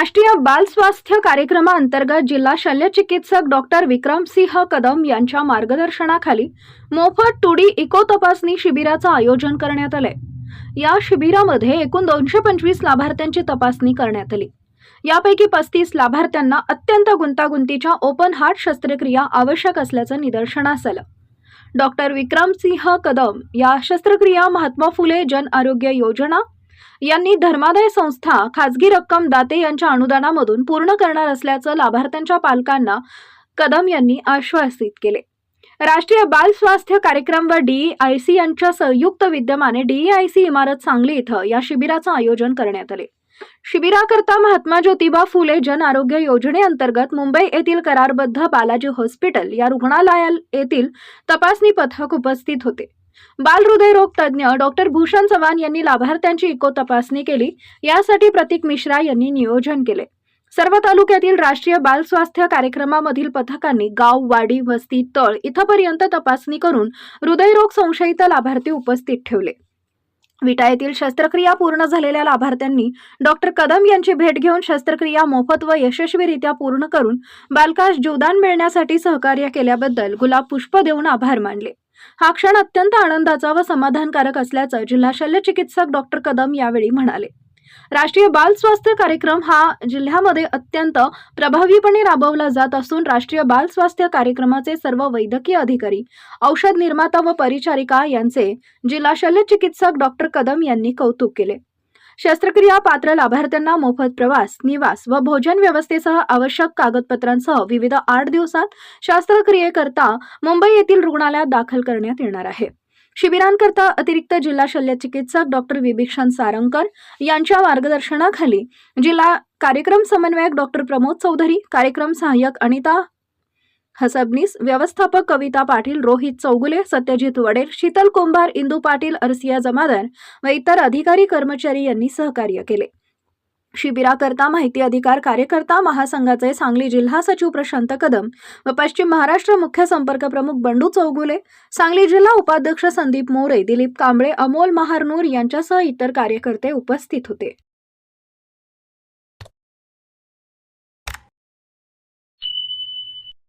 राष्ट्रीय बाल स्वास्थ्य कार्यक्रमाअंतर्गत जिल्हा शल्यचिकित्सक डॉक्टर विक्रमसिंह कदम यांच्या मार्गदर्शनाखाली मोफत टुडी इको तपासणी शिबिराचं आयोजन करण्यात आलंय. या शिबिरामध्ये एकूण दोनशे पंचवीस लाभार्थ्यांची तपासणी करण्यात आली. यापैकी पस्तीस लाभार्थ्यांना अत्यंत गुंतागुंतीच्या ओपन हार्ट शस्त्रक्रिया आवश्यक असल्याचं निदर्शनास आलं. डॉक्टर विक्रमसिंह कदम या शस्त्रक्रिया महात्मा फुले जन आरोग्य योजना यांनी धर्मादाय संस्था खाजगी रक्कम दाते यांच्या अनुदानामधून पूर्ण करणार असल्याचं लाभार्थ्यांच्या पालकांना कदम यांनी आश्वासित केले. राष्ट्रीय बाल स्वास्थ्य कार्यक्रम व डीईआयसी यांच्या संयुक्त विद्यमाने डीईआयसी इमारत सांगली इथं या शिबिराचं आयोजन करण्यात आले. शिबिराकरता महात्मा ज्योतिबा फुले जन आरोग्य योजनेअंतर्गत मुंबई येथील करारबद्ध बालाजी हॉस्पिटल या रुग्णालया येथील तपासणी पथक उपस्थित होते. बाल हृदयरोग तज्ज्ञ डॉक्टर भूषण चव्हाण यांनी लाभार्थ्यांची इको तपासणी केली. यासाठी प्रतीक मिश्रा यांनी नियोजन केले. सर्व तालुक्यातील राष्ट्रीय बाल स्वास्थ्य कार्यक्रमामधील पथकांनी गाव वाडी वस्ती तळ इथपर्यंत तपासणी करून हृदयरोग संशयित लाभार्थी उपस्थित ठेवले. विटा येथील शस्त्रक्रिया पूर्ण झालेल्या लाभार्थ्यांनी डॉक्टर कदम यांची भेट घेऊन शस्त्रक्रिया मोफत व यशस्वीरित्या पूर्ण करून बालकास जीवदान मिळण्यासाठी सहकार्य केल्याबद्दल गुलाब पुष्प देऊन आभार मानले. हा क्षण अत्यंत आनंदाचा व समाधानकारक असल्याचं जिल्हा शल्यचिकित्सक डॉक्टर कदम यावेळी म्हणाले. राष्ट्रीय बाल स्वास्थ्य कार्यक्रम हा जिल्ह्यामध्ये अत्यंत प्रभावीपणे राबवला जात असून राष्ट्रीय बाल स्वास्थ्य कार्यक्रमाचे सर्व वैद्यकीय अधिकारी औषध निर्माता व परिचारिका यांचे जिल्हा शल्यचिकित्सक डॉक्टर कदम यांनी कौतुक केले. शस्त्रक्रिया पात्र लाभार्थ्यांना मोफत प्रवास निवास व भोजन व्यवस्थेसह आवश्यक कागदपत्रांसह विविध आठ दिवसात शस्त्रक्रियेकरता मुंबई येथील रुग्णालयात दाखल करण्यात येणार आहे. शिबिरांकरता अतिरिक्त जिल्हा शल्य चिकित्सक डॉक्टर विभीक्षण सारंगकर यांच्या मार्गदर्शनाखाली जिल्हा कार्यक्रम समन्वयक डॉक्टर प्रमोद चौधरी कार्यक्रम सहाय्यक अनिता हसबनीस व्यवस्थापक कविता पाटील रोहित चौगुले सत्यजित वडेर शीतल कुंभार इंदू पाटील अरसिया जमादार व इतर अधिकारी कर्मचारी यांनी सहकार्य केले. शिबिराकरता माहिती अधिकार कार्यकर्ता महासंघाचे सांगली जिल्हा सचिव प्रशांत कदम व पश्चिम महाराष्ट्र मुख्य संपर्क प्रमुख बंडू चौगुले सांगली जिल्हा उपाध्यक्ष संदीप मोरे दिलीप कांबळे अमोल महारनूर यांच्यासह इतर कार्यकर्ते उपस्थित होते.